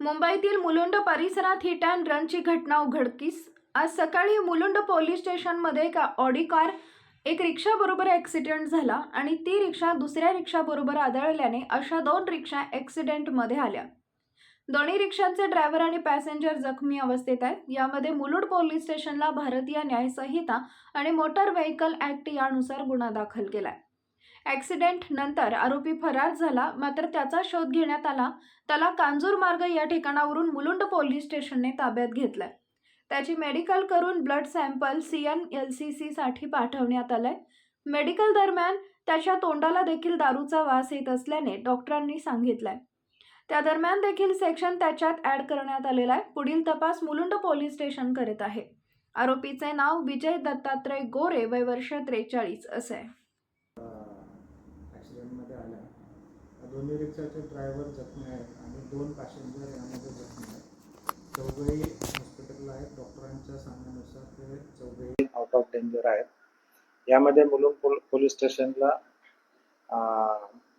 मुंबईतील मुलुंड परिसरात hit and रनची घटना उघडकीस. आज सकाळी मुलुंड पोलीस स्टेशनमध्ये एका ऑडी कार एक रिक्षाबरोबर ॲक्सिडेंट झाला आणि ती रिक्षा दुसऱ्या रिक्षाबरोबर आदळल्याने अशा दोन रिक्षा ॲक्सिडेंटमध्ये आल्या. दोन्ही रिक्षांचे ड्रायव्हर आणि पॅसेंजर जखमी अवस्थेत आहेत. यामध्ये मुलुंड पोलीस स्टेशनला भारतीय न्यायसंहिता आणि मोटार व्हेकल ॲक्ट यानुसार गुन्हा दाखल केला आहे नंतर आरोपी फरार झाला मात्र त्याचा शोध घेण्यात आला. त्याला कांजूर मार्ग या ठिकाणावरून मुलुंड पोलीस स्टेशनने ताब्यात घेतलंय. त्याची मेडिकल करून blood sample C N L C सीसाठी पाठवण्यात आलंय. मेडिकल दरम्यान त्याच्या तोंडाला देखील दारूचा वास येत असल्याने डॉक्टरांनी सांगितलंय. त्या दरम्यान देखील सेक्शन त्याच्यात ॲड करण्यात आलेला आहे. पुढील तपास मुलुंड पोलीस स्टेशन करीत आहे. आरोपीचे नाव विजय दत्तात्रय गोरे वय वर्ष त्रेचाळीस असे आहे. ॲक्सिडेंटमध्ये आल्या. दोन्ही रिक्षाचे ड्रायव्हर जखमी आहेत आणि दोन पॅसेंजर यामध्ये जखमी आहेत. चौघही हॉस्पिटलला आहेत. डॉक्टरांच्या सांगण्यानुसार ते चौघही आउट ऑफ डेंजर आहेत. यामध्ये मुलुंड पोल पोलीस स्टेशनला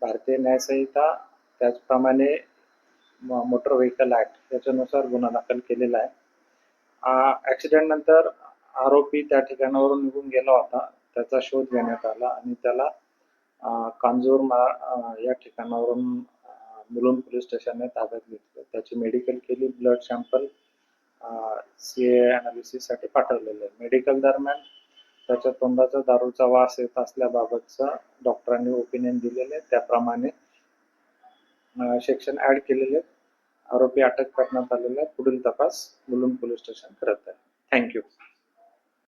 भारतीय न्यायसंहिता त्याचप्रमाणे मोटर व्हेकल ॲक्ट याच्यानुसार गुन्हा दाखल केलेला आहे. ॲक्सिडेंटनंतर आरोपी त्या ठिकाणावरून निघून गेला होता. त्याचा शोध घेण्यात आला आणि त्याला कांजूर मा या ठिकाणावरून मुलुंड पोलीस स्टेशनने ताब्यात घेतलं. त्याची मेडिकल केली ब्लड सॅम्पल सी ए अनालिसिससाठी पाठवलेलं आहे. मेडिकल दरम्यान त्याच्या तोंडाचा दारूचा वास येत असल्याबाबतचा डॉक्टरांनी ओपिनियन दिलेले आहे. त्याप्रमाणे सेक्शन ऍड केलेले आरोपी अटक करण्यात आलेला पुढील तपास मुलुंड पोलीस स्टेशन करत आहे. थँक्यू